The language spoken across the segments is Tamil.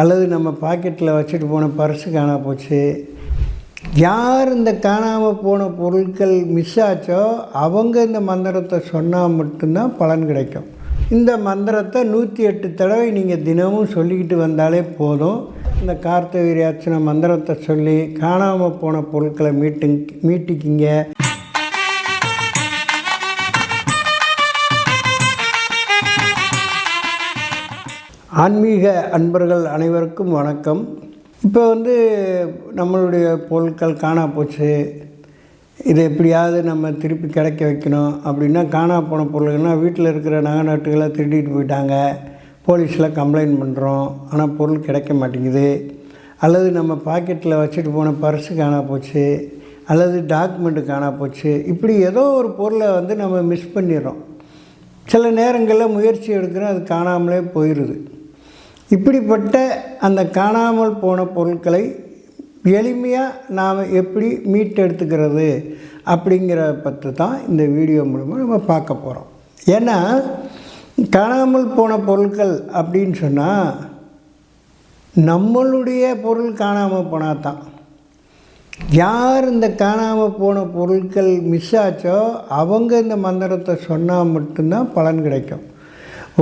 அல்லது நம்ம பாக்கெட்டில் வச்சுட்டு போன பர்ஸு காணா போச்சு. யார் இந்த காணாமல் போன பொருட்கள் மிஸ் ஆச்சோ அவங்க இந்த மந்திரத்தை சொன்னால் மட்டும்தான் பலன் கிடைக்கும். இந்த மந்திரத்தை நூற்றி எட்டு தடவை நீங்கள் தினமும் சொல்லிக்கிட்டு வந்தாலே போதும். இந்த கார்த்தவீரி அர்ச்சனை மந்திரத்தை சொல்லி காணாமல் போன பொருட்களை மீட்டு மீட்டிக்கிங்க. ஆன்மீக அன்பர்கள் அனைவருக்கும் வணக்கம். இப்போ வந்து நம்மளுடைய பொருட்கள் காணா போச்சு. இதை எப்படியாவது நம்ம திருப்பி கிடைக்க வைக்கணும் அப்படின்னா காணா போன பொருள்கள்னால் வீட்டில் இருக்கிற நகை நாட்டுகளை திருடிட்டு போயிட்டாங்க. போலீஸில் கம்ப்ளைண்ட் பண்ணுறோம் ஆனால் பொருள் கிடைக்க மாட்டேங்குது. அல்லது நம்ம பாக்கெட்டில் வச்சுட்டு போன பர்ஸு காணா போச்சு. அல்லது டாக்குமெண்ட்டு காணா போச்சு. இப்படி ஏதோ ஒரு பொருளை வந்து நம்ம மிஸ் பண்ணிடுறோம். சில நேரங்களில் முயற்சி எடுக்கிறோம். அது காணாமலே போயிடுது இப்படிப்பட்ட அந்த காணாமல் போன பொருட்களை எளிமையாக நாம் எப்படி மீட்டெடுத்துக்கிறது அப்படிங்கிற பற்றி தான் இந்த வீடியோ மூலமாக நம்ம பார்க்க போகிறோம் ஏன்னா காணாமல் போன பொருட்கள் அப்படின்னு சொன்னால் நம்மளுடைய பொருள் காணாமல் போனால் தான் யார் இந்த காணாமல் போன பொருட்கள் மிஸ் ஆச்சோ அவங்க இந்த மந்திரத்தை சொன்னால் மட்டும்தான் பலன் கிடைக்கும்.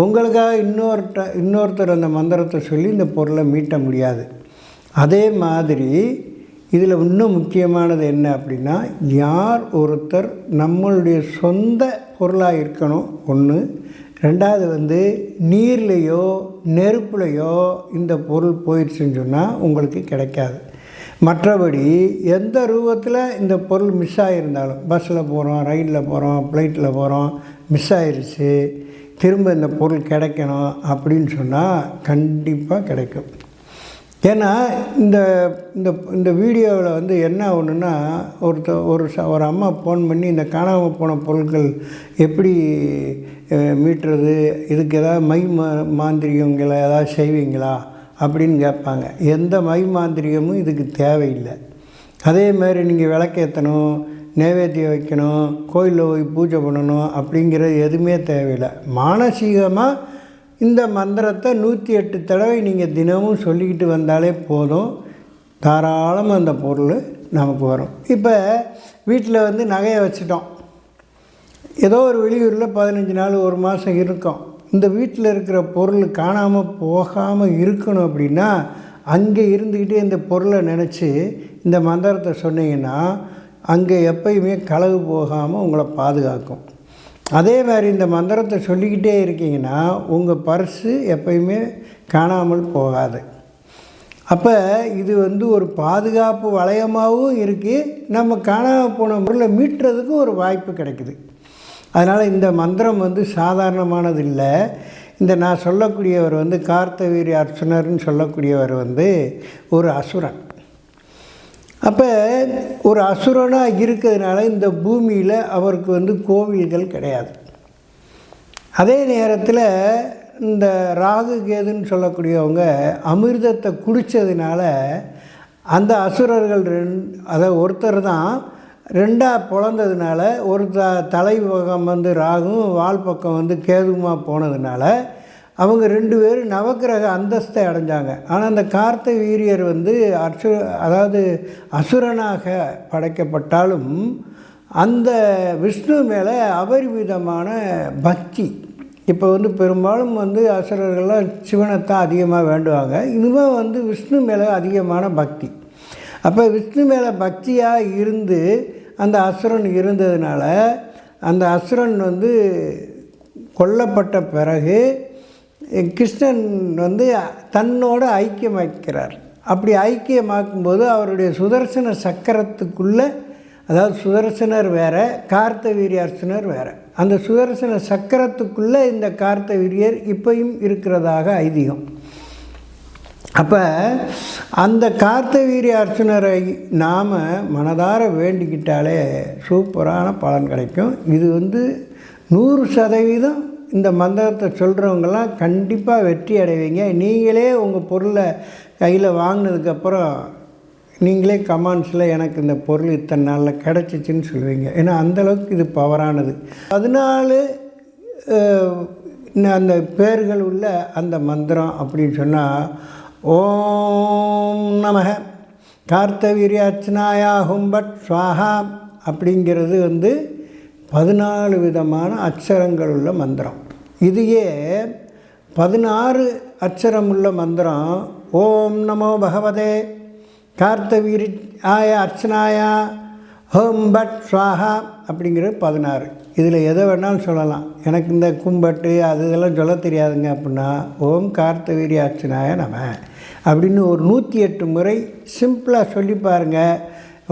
உங்களுக்காக இன்னொருத்த இன்னொருத்தர் அந்த மந்திரத்தை சொல்லி இந்த பொருளை மீட்ட முடியாது. அதே மாதிரி இதில் இன்னும் முக்கியமானது என்ன அப்படின்னா யார் ஒருத்தர் நம்மளுடைய சொந்த பொருளாக இருக்கணும் ஒன்று ரெண்டாவது வந்து நீர்லேயோ நெருப்புலையோ இந்த பொருள் போயிடுச்சுன்னு சொன்னால் உங்களுக்கு கிடைக்காது. மற்றபடி எந்த ரூபத்தில் இந்த பொருள் மிஸ் ஆகியிருந்தாலும் பஸ்ஸில் போகிறோம் ரயிலில் போகிறோம் ஃப்ளைட்டில் போகிறோம் மிஸ் ஆயிடுச்சு திரும்ப இந்த பொருள் கிடைக்கணும் அப்படின்னு சொன்னால் கண்டிப்பாக கிடைக்கும். ஏன்னா இந்த இந்த இந்த வீடியோவில் வந்து என்ன ஒன்றுன்னா ஒருத்த ஒரு ச ஒரு அம்மா ஃபோன் பண்ணி இந்த காணாமல் போன பொருட்கள் எப்படி மீட்டுறது இதுக்கு ஏதாவது மை மா மாந்திரிகங்களை ஏதாவது செய்வீங்களா அப்படின்னு கேட்பாங்க. எந்த மை மாந்திரிகமும் இதுக்கு தேவையில்லை. அதே மாதிரி நீங்கள் விளக்கேற்றணும் நைவேத்தியம் வைக்கணும் கோயிலில் போய் பூஜை பண்ணணும் அப்படிங்கிறது எதுவுமே தேவையில்லை. மானசீகமாக இந்த மந்திரத்தை நூற்றி எட்டு தடவை நீங்கள் தினமும் சொல்லிக்கிட்டு வந்தாலே போதும். தாராளமாக அந்த பொருள் நமக்கு வரும். இப்போ வீட்டில் வந்து நகையை வச்சுட்டோம். ஏதோ ஒரு வெளியூரில் பதினஞ்சு நாள் ஒரு மாதம் இருக்கும். இந்த வீட்டில் இருக்கிற பொருள் காணாமல் போகாமல் இருக்கணும் அப்படின்னா அங்கே இருந்துக்கிட்டே இந்த பொருளை நினச்சி இந்த மந்திரத்தை சொன்னீங்கன்னா அங்கே எப்பயுமே களவு போகாமல் உங்களை பாதுகாக்கும். அதே மாதிரி இந்த மந்திரத்தை சொல்லிக்கிட்டே இருக்கீங்கன்னா உங்கள் பர்ஸு எப்பயுமே காணாமல் போகாது. அப்போ இது வந்து ஒரு பாதுகாப்பு வளையமாகவும் இருக்குது நம்ம காணாமல் போன பொருளை மீட்டுறதுக்கு ஒரு வாய்ப்பு கிடைக்குது. அதனால் இந்த மந்திரம் வந்து சாதாரணமானது இல்லை. இந்த நான் சொல்லக்கூடியவர் வந்து கார்த்தவீரி அர்ச்சனர்னு சொல்லக்கூடியவர் வந்து ஒரு அசுரன். அப்போ ஒரு அசுரனாக இருக்கிறதுனால இந்த பூமியில் அவருக்கு வந்து கோவில்கள் கிடையாது. அதே நேரத்தில் இந்த ராகு கேதுன்னு சொல்லக்கூடியவங்க அமிர்தத்தை குடித்ததுனால அந்த அசுரர்கள் ரெண் அதை ஒருத்தர் தான் ரெண்டாக பிறந்ததுனால ஒரு த தலை பக்கம் வந்து ராகும் வால் பக்கம் வந்து கேதுமா போனதுனால அவங்க ரெண்டு பேரும் நவக்கிரக அந்தஸ்தை அடைஞ்சாங்க. ஆனால் அந்த கார்த்த வீரியர் வந்து அசு அதாவது அசுரனாக படைக்கப்பட்டாலும் அந்த விஷ்ணு மேலே அபரிமிதமான பக்தி. இப்போ வந்து பெரும்பாலும் வந்து அசுரர்கள்லாம் சிவனைத்தான் அதிகமாக வேண்டுவாங்க. இனிமேல் வந்து விஷ்ணு மேலே அதிகமான பக்தி. அப்போ விஷ்ணு மேலே பக்தியாக இருந்து அந்த அசுரன் இருந்ததுனால அந்த அசுரன் வந்து கொல்லப்பட்ட பிறகு கிருஷ்ணன் வந்து தன்னோட ஐக்கியமாக்கிறார். அப்படி ஐக்கியமாக்கும்போது அவருடைய சுதர்சன சக்கரத்துக்குள்ளே அதாவது சுதர்சனர் வேறு கார்த்தவீரியார்சனர் வேறு. அந்த சுதர்சன சக்கரத்துக்குள்ளே இந்த கார்த்தவீரியர் இப்பையும் இருக்கிறதாக ஐதீகம். அப்போ அந்த கார்த்தவீரிய அர்ச்சனரை நாம் மனதார வேண்டிக்கிட்டாலே சூப்பரான பலன் கிடைக்கும். இது வந்து நூறு சதவீதம் இந்த மந்திரத்தை சொல்கிறவங்கெல்லாம் கண்டிப்பாக வெற்றி அடைவீங்க. நீங்களே உங்கள் பொருளை கையில் வாங்கினதுக்கப்புறம் நீங்களே கமாண்ட்ஸில் எனக்கு இந்த பொருள் இத்தனை நாளில் கிடச்சிச்சின்னு சொல்லுவீங்க. ஏன்னா அந்தளவுக்கு இது பவரானது. பதினாலு அந்த பேர்கள் உள்ள அந்த மந்திரம் அப்படின்னு சொன்னால் ஓம் நமக கார்த்தவீரியாச்சனாயாகும் பட் சுவாகா அப்படிங்கிறது வந்து பதினாலு விதமான அச்சரங்கள் உள்ள மந்திரம். இதையே பதினாறு அச்சரம் உள்ள மந்திரம் ஓம் நமோ பகவதே கார்த்தவீரி ஆய அர்ச்சனாயா ஹோம் பட் ஸ்வாஹா அப்படிங்கிறது பதினாறு. இதில் எதை வேணாலும் சொல்லலாம். எனக்கு இந்த கும்பட்டு அது இதெல்லாம் சொல்ல தெரியாதுங்க அப்படின்னா ஓம் கார்த்தவீரி அர்ச்சனாய நம்ம அப்படின்னு ஒரு நூற்றி எட்டு முறை சிம்பிளாக சொல்லி பாருங்கள்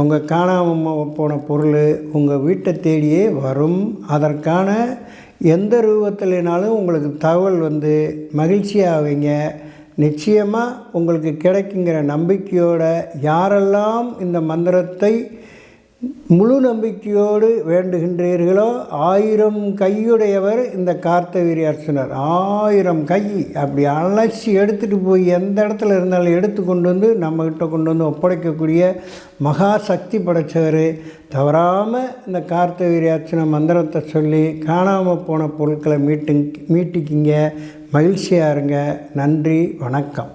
உங்கள் காணாமல் போன பொருள் உங்கள் வீட்டை தேடியே வரும். அதற்கான எந்த ரூபத்திலனாலும் உங்களுக்கு தகவல் வந்து மகிழ்ச்சியாவீங்க. நிச்சயமாக உங்களுக்கு கிடைக்குங்கிற நம்பிக்கையோட யாரெல்லாம் இந்த மந்திரத்தை முழு நம்பிக்கையோடு வேண்டுகின்றீர்களோ ஆயிரம் கையுடையவர் இந்த கார்த்தவீரி அர்ச்சனர். ஆயிரம் கை. அப்படி அலசி எடுத்துகிட்டு போய் எந்த இடத்துல இருந்தாலும் எடுத்து கொண்டு வந்து நம்மக்கிட்ட கொண்டு வந்து ஒப்படைக்கக்கூடிய மகா சக்தி படைத்தவர் தவறாமல் இந்த கார்த்தவீரி அர்ச்சனை மந்திரத்தை சொல்லி காணாமல் போன பொருட்களை மீட்டு மீட்டிக்கிங்க. மகிழ்ச்சியாக இருங்க. நன்றி. வணக்கம்.